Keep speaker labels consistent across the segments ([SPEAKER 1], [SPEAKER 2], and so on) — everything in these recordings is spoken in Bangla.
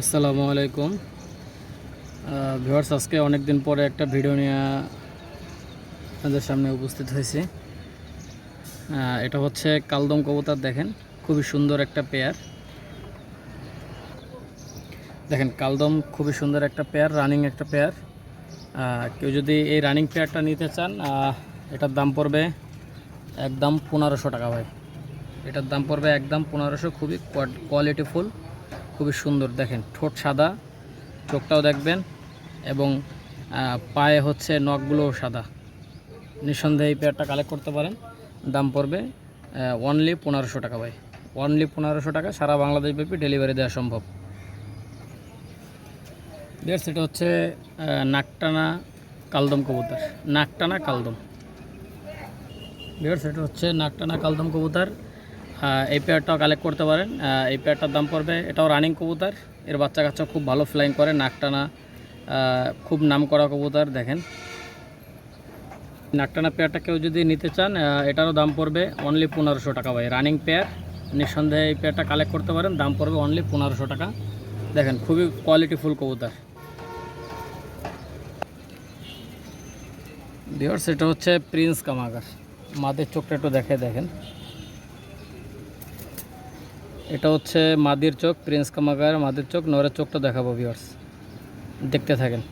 [SPEAKER 1] আসসালামু আলাইকুম। ভিউয়ার্স, আজকে অনেক দিন পরে একটা ভিডিও নিয়ে আপনাদের সামনে উপস্থিত হয়েছি। এটা হচ্ছে কালদম কবুতর, দেখেন, খুবই সুন্দর একটা পেয়ার। দেখেন, কালদম খুবই সুন্দর একটা পেয়ার রানিং একটা পেয়ার। কেউ যদি এই রানিং পেয়ারটা নিতে চান এটার দাম পড়বে একদম পনেরোশো টাকা ভাই। এটার দাম পড়বে একদম পনেরোশো, খুবই কোয়ালিটিফুল খুবই সুন্দর। দেখেন, ঠোঁট সাদা, চোখটাও দেখবেন এবং পায়ে হচ্ছে নখগুলোও সাদা। নিঃসন্দেহে এই পেয়ারটা কালেক্ট করতে পারেন। দাম পড়বে অনলি পনেরোশো টাকা ভাই। অনলি পনেরোশো টাকা সারা বাংলাদেশ ব্যাপী ডেলিভারি দেওয়া সম্ভব। দেখ সেটা হচ্ছে নাকটানা কালদম কবুতর। নাকটানা কালদম। বিয়ার সেটা হচ্ছে, নাকটানা কালদম কবুতর। এই পেয়ারটাও কালেক্ট করতে পারেন। এই পেয়ারটার দাম পড়বে, এটাও রানিং কবুতর। এর বাচ্চা কাচ্চা খুব ভালো ফ্লাইং করে নাকটানা খুব নাম করা কবুতর, দেখেন। নাকটানা পেয়ারটা কেউ যদি নিতে চান এটারও দাম পড়বে অনলি পনেরোশো টাকা ভাই। রানিং পেয়ার নিঃসন্দেহে এই পেয়ারটা কালেক্ট করতে পারেন, দাম পড়বে অনলি পনেরোশো টাকা। দেখেন, খুবই কোয়ালিটিফুল কবুতর। বিয়ার সেটা হচ্ছে প্রিন্স কামাগার মাদের চোখটা একটু দেখে দেখেন। এটা হচ্ছে মাদির চোখ, প্রিন্স কামাগার মাদির চোখ, নরের চোখটা দেখাবো ভিউয়ার্স দেখতে থাকেন।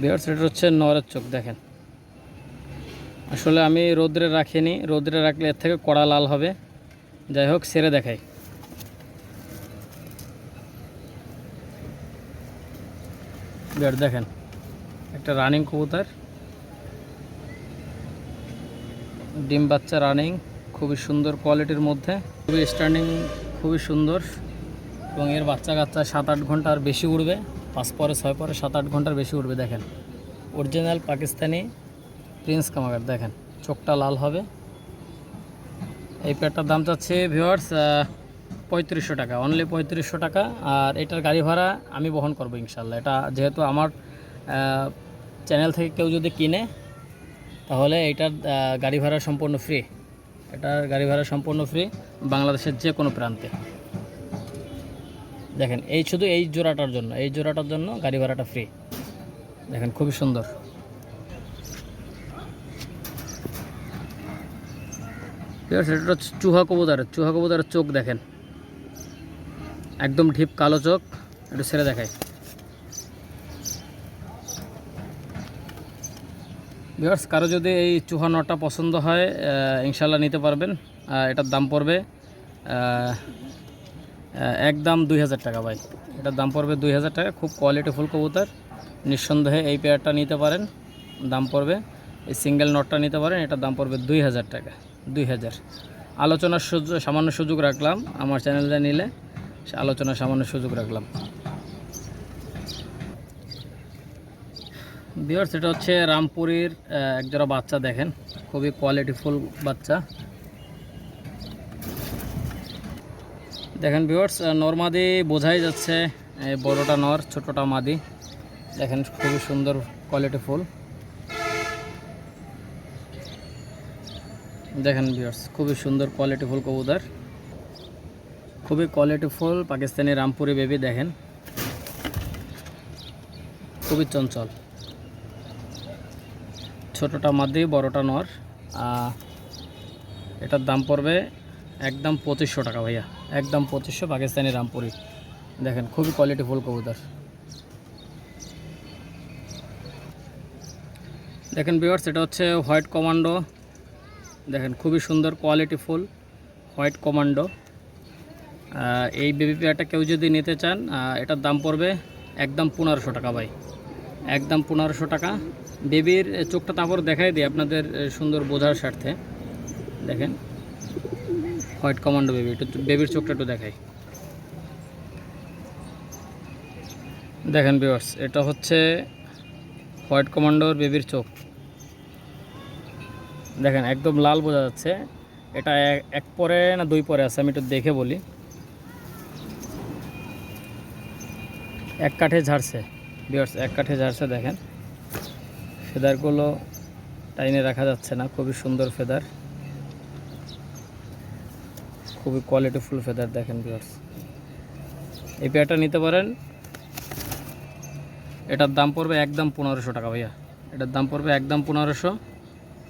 [SPEAKER 1] ভিউয়ার্স এটা হচ্ছে নরের চোখ, দেখেন। আসলে আমি রোদ্রে রাখিনি, রোদ্রে রাখলে এর থেকে কড়া লাল হবে। যাই হোক, সেরে দেখাই। দেখেন, একটা রানিং কবুতর। ডিম বাচ্চা রানিং খুবই সুন্দর কোয়ালিটির মধ্যে, খুবই স্ট্যান্ডিং খুবই সুন্দর। এবং এর বাচ্চা কাচ্চা সাত আট ঘণ্টার বেশি উড়বে, পাঁচ পরে ছয় পরে সাত আট ঘণ্টার বেশি উড়বে, দেখেন। অরিজিনাল পাকিস্তানি প্রিন্স কামাগার দেখেন, চোখটা লাল হবে। এই প্যাডটার দাম চাচ্ছে ভিওয়ার্স পঁয়ত্রিশশো টাকা অনলি পঁয়ত্রিশশো টাকা। আর এটার গাড়ি ভাড়া আমি বহন করব ইনশাল্লাহ। এটা যেহেতু আমার চ্যানেল থেকে কেউ যদি কিনে তাহলে এটার গাড়ি ভাড়া সম্পূর্ণ ফ্রি এটার গাড়ি ভাড়া সম্পূর্ণ ফ্রি বাংলাদেশের যে কোনো প্রান্তে। দেখেন, এই শুধু এই জোড়াটার জন্য, এই জোড়াটার জন্য গাড়ি ভাড়াটা ফ্রি দেখেন, খুবই সুন্দর। এটা চুহা কবুতরের চুহা কবুতরের চোখ দেখেন। একদম ঢিপ কালো চোখ একটু ছেড়ে দেখায়। ভিউয়ার্স, কারও যদি এই চুহা নটা পছন্দ হয় ইনশাল্লাহ নিতে পারবেন। এটার দাম পড়বে একদম দুই হাজার টাকা ভাই। এটার দাম পড়বে দুই হাজার টাকা, খুব কোয়ালিটিফুল কবুতর। নিঃসন্দেহে এই পেয়ারটা নিতে পারেন, দাম পড়বে। এই সিঙ্গেল নটটা নিতে পারেন, এটার দাম পড়বে দুই হাজার টাকা, দুই হাজার। আলোচনার সুযোগ, সামান্য সুযোগ রাখলাম, আমার চ্যানেলটা নিলে আলোচনার সামান্য সুযোগ রাখলাম। বিয়ার্স এটা হচ্ছে রামপুরীর একজোড়া বাচ্চা দেখেন। খুবই কোয়ালিটিফুল বাচ্চা। দেখেন বিয়ার্স নরমাদি বোঝাই যাচ্ছে বড়টা নর, ছোটটা মাদি। দেখেন খুবই সুন্দর কোয়ালিটিফুল দেখেন বিয়ার্স খুবই সুন্দর কোয়ালিটিফুল কবুতর। খুবই কোয়ালিটিফুল পাকিস্তানি রামপুরি বেবি দেখেন। খুবই চঞ্চল। ছোটোটা মাদি, বড়টা নর। এটার দাম পড়বে একদম পঁচিশশো টাকা ভাইয়া। একদম পঁচিশশো পাকিস্তানি রামপুরি। দেখেন, খুবই কোয়ালিটি ফুল কবুতর। দেখেন বিয়ার্স এটা হচ্ছে হোয়াইট কমান্ডো। দেখেন, খুবই সুন্দর কোয়ালিটি ফুল, হোয়াইট কমান্ডো। এই বেবি পেয়ারটা কেউ যদি নিতে চান এটার দাম পড়বে একদম পনেরোশো টাকা ভাই। একদম পনেরোশো টাকা। বেবির চোখটা তারপর দেখাই দিই আপনাদের সুন্দর বোঝার স্বার্থে। দেখেন, হোয়াইট কমান্ডো বেবি, একটু বেবির চোখটা একটু দেখাই। দেখেন বিওয়ার্স এটা হচ্ছে হোয়াইট কমান্ডোর বেবির চোখ। দেখেন, একদম লাল বোঝা যাচ্ছে। এটা এক- পরে না দুই পরে আছে, আমি একটু দেখে বলি। এক কাঠে ঝাড়ছে বিয়ার্স এক কাঠে ঝাড়ছে, দেখেন। ফেদারগুলো টাইনে রাখা যাচ্ছে না, খুবই সুন্দর ফেদার। খুবই কোয়ালিটিফুল ফেদার দেখেন ভিউয়ার্স এই পেয়ারটা নিতে পারেন। এটার দাম পড়বে একদম পনেরোশো টাকা ভাইয়া। এটার দাম পড়বে একদম পনেরোশো।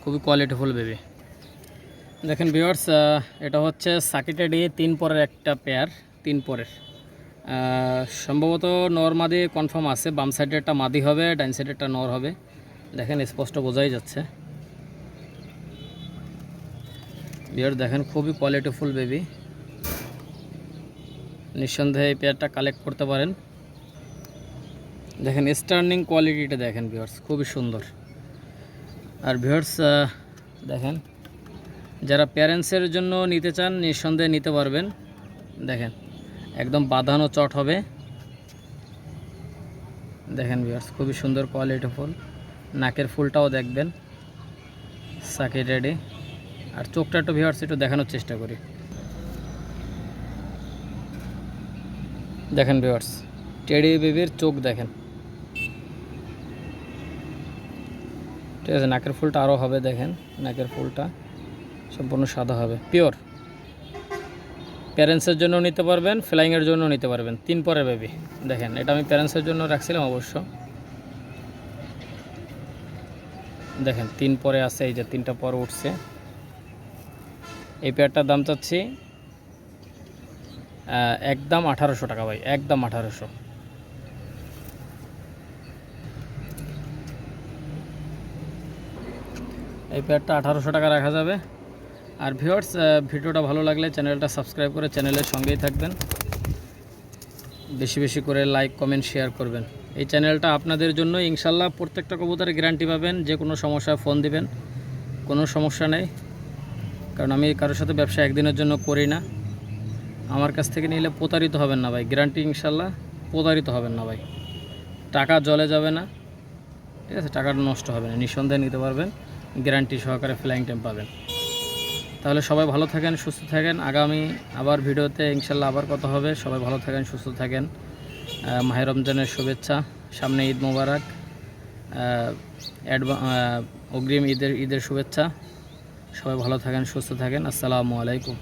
[SPEAKER 1] খুবই কোয়ালিটিফুল বেবি দেখেন ভিউয়ার্স এটা হচ্ছে সাকিটেডি তিন পরের একটা পেয়ার তিন পরের। সম্ভবত নর মাদি কনফার্ম আছে, বাম সাইডে একটা মাদি হবে ডাইন সাইডে একটা নর হবে। দেখেন, স্পষ্ট বোঝাই যাচ্ছে। বিয়ার, দেখেন, খুবই কোয়ালিটিফুল বেবি নিঃসন্দেহে এই পেয়ারটা কালেক্ট করতে পারেন। দেখেন স্টার্নিং কোয়ালিটিটা দেখেন ভিওর্স খুবই সুন্দর। আর ভিউয়ার্স দেখেন, যারা প্যারেন্টসের জন্য নিতে চান, নিঃসন্দেহে নিতে পারবেন। দেখেন, একদম বাঁধানো চট হবে। দেখেন ভিউয়ার্স খুবই সুন্দর কোয়ালিটি ফুল নাকের ফুলটাও দেখবেন। Psaki ready. আর চোখটা একটু ভিওয়ার্স একটু দেখানোর চেষ্টা করি। দেখেন ভিওয়ার্স টেডি বেবির চোখ দেখেন। ঠিক আছে, নাকের ফুলটা আরও হবে দেখেন। নাকের ফুলটা সম্পূর্ণ সাদা হবে। পিওর প্যারেন্টসের জন্য নিতে পারবেন ফ্লাইংয়ের জন্য নিতে পারবেন। তিন পরে বেবি দেখেন, এটা আমি প্যারেন্টসের জন্য রাখছিলাম অবশ্য। দেখেন, তিন পরে আছে, এই যে তিনটা পর উঠছে। এই পেয়ারটার দাম চাচ্ছি একদম আঠারোশো টাকা ভাই, একদম আঠারোশো। এই পেয়ারটা আঠারোশো টাকা রাখা যাবে। আর ভিউয়ার্স ভিডিওটা ভালো লাগলে চ্যানেলটা সাবস্ক্রাইব করে চ্যানেলের সঙ্গেই থাকবেন। বেশি বেশি করে লাইক কমেন্ট শেয়ার করবেন। এই চ্যানেলটা আপনাদের জন্য। ইনশাল্লাহ প্রত্যেকটা কবুতরের গ্যারান্টি পাবেন যে কোনো সমস্যায় ফোন দিবেন। কোনো সমস্যা নেই। কারণ আমি কারোর সাথে ব্যবসা একদিনের জন্য করি না। আমার কাছ থেকে নিলে প্রতারিত হবেন না ভাই। গ্যারান্টি ইনশাল্লাহ প্রতারিত হবেন না ভাই। টাকা জলে যাবে না। ঠিক আছে? টাকাটা নষ্ট হবে না। নিঃসন্দেহে নিতে পারবেন। গ্যারান্টি সহকারে ফ্লাইং টাইম পাবেন। তাহলে সবাই ভালো থাকেন, সুস্থ থাকেন। আগামী আবার ভিডিওতে ইনশাল্লাহ আবার কথা হবে। সবাই ভালো থাকেন, সুস্থ থাকেন। মাহের মাহে রমজানের শুভেচ্ছা। সামনে ঈদ মোবারক। অগ্রিম ঈদের ঈদের শুভেচ্ছা। সবাই ভালো থাকেন, সুস্থ থাকেন। আসসালামু আলাইকুম।